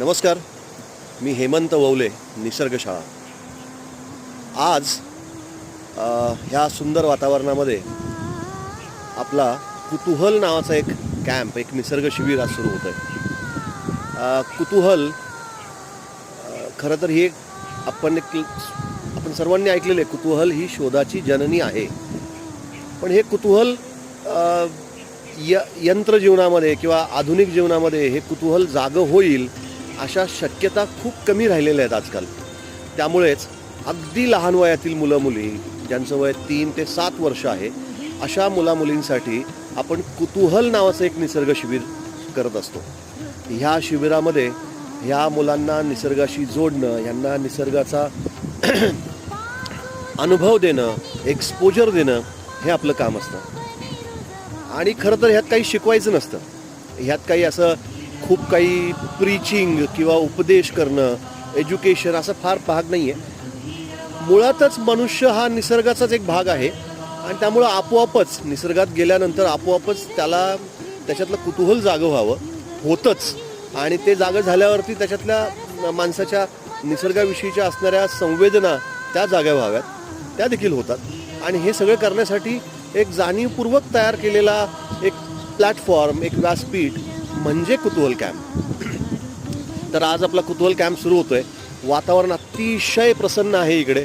नमस्कार. मी हेमंत ववले निसर्गशाळा. आज ह्या सुंदर वातावरणामध्ये आपला कुतूहल नावाचा एक कॅम्प एक निसर्ग शिबिर आज सुरू होतं आहे कुतूहल खरं तर ही एक आपण एक आपण सर्वांनी ऐकलेलं आहे कुतूहल ही शोधाची जननी आहे. पण हे कुतूहल य यंत्र जीवनामध्ये किंवा आधुनिक जीवनामध्ये हे कुतूहल जागं होईल अशा शक्यता खूप कमी राहिलेल्या आहेत आजकाल. त्यामुळेच अगदी लहान वयातील मुलं मुली ज्यांचं वय तीन ते सात वर्ष आहे अशा मुलामुलींसाठी आपण कुतूहल नावाचं एक निसर्ग शिबिर करत असतो. ह्या शिबिरामध्ये ह्या मुलांना निसर्गाशी जोडणं ह्यांना निसर्गाचा अनुभव देणं एक्सपोजर देणं हे आपलं काम असतं. आणि खरं तर ह्यात काही शिकवायचं नसतं. ह्यात काही असं खूप काही प्रीचिंग किंवा उपदेश करणं एज्युकेशन असं फार भाग नाही आहे मुळातच मनुष्य हा निसर्गाचाच एक भाग आहे आणि त्यामुळं आपोआपच निसर्गात गेल्यानंतर आपोआपच त्याला त्याच्यातलं कुतूहल जागं व्हावं होतंच. आणि ते जागं झाल्यावरती त्याच्यातल्या माणसाच्या निसर्गाविषयीच्या असणाऱ्या संवेदना त्या जाग्या व्हाव्यात. त्या देखील होतात. आणि हे सगळं करण्यासाठी एक जाणीवपूर्वक तयार केलेला एक प्लॅटफॉर्म एक व्यासपीठ म्हणजे कुतूहल कॅम्प तर आज आपला कुतूहल कॅम्प सुरू होतोय. वातावरण अतिशय प्रसन्न आहे इकडे.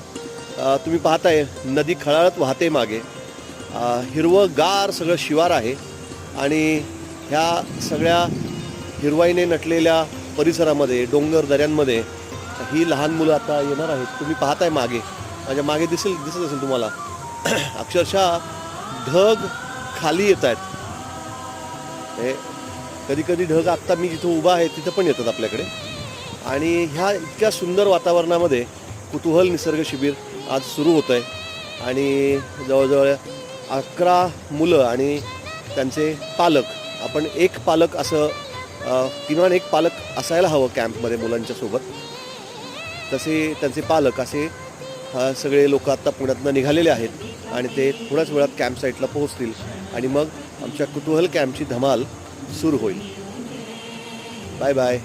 तुम्ही पाहताय नदी खळाळत वाहते मागे. हिरवं हिरवंगार सगळं शिवार आहे. आणि ह्या सगळ्या हिरवाईने नटलेल्या परिसरामध्ये डोंगर दऱ्यांमध्ये ही लहान मुलं आता येणार आहेत. तुम्ही पाहताय मागे. माझ्या मागे दिसेल दिसत असेल तुम्हाला. अक्षरशः ढग खाली येत आहेत हे कधी कधी ढग आत्ता मी जिथं उभा आहे तिथं पण येतात आपल्याकडे. आणि ह्या इतक्या सुंदर वातावरणामध्ये कुतूहल निसर्ग शिबिर आज सुरू होतं आहे आणि जवळजवळ अकरा मुलं आणि त्यांचे पालक आपण एक पालक असं किमान एक पालक असायला हवं कॅम्पमध्ये मुलांच्या सोबत. तसे त्यांचे पालक असे सगळे लोक आत्ता पुण्यातनं निघालेले आहेत आणि ते थोड्याच वेळात कॅम्प साईटला पोहोचतील. आणि मग आमच्या कुतूहल कॅम्पची धमाल सुरू होईल. Bye bye.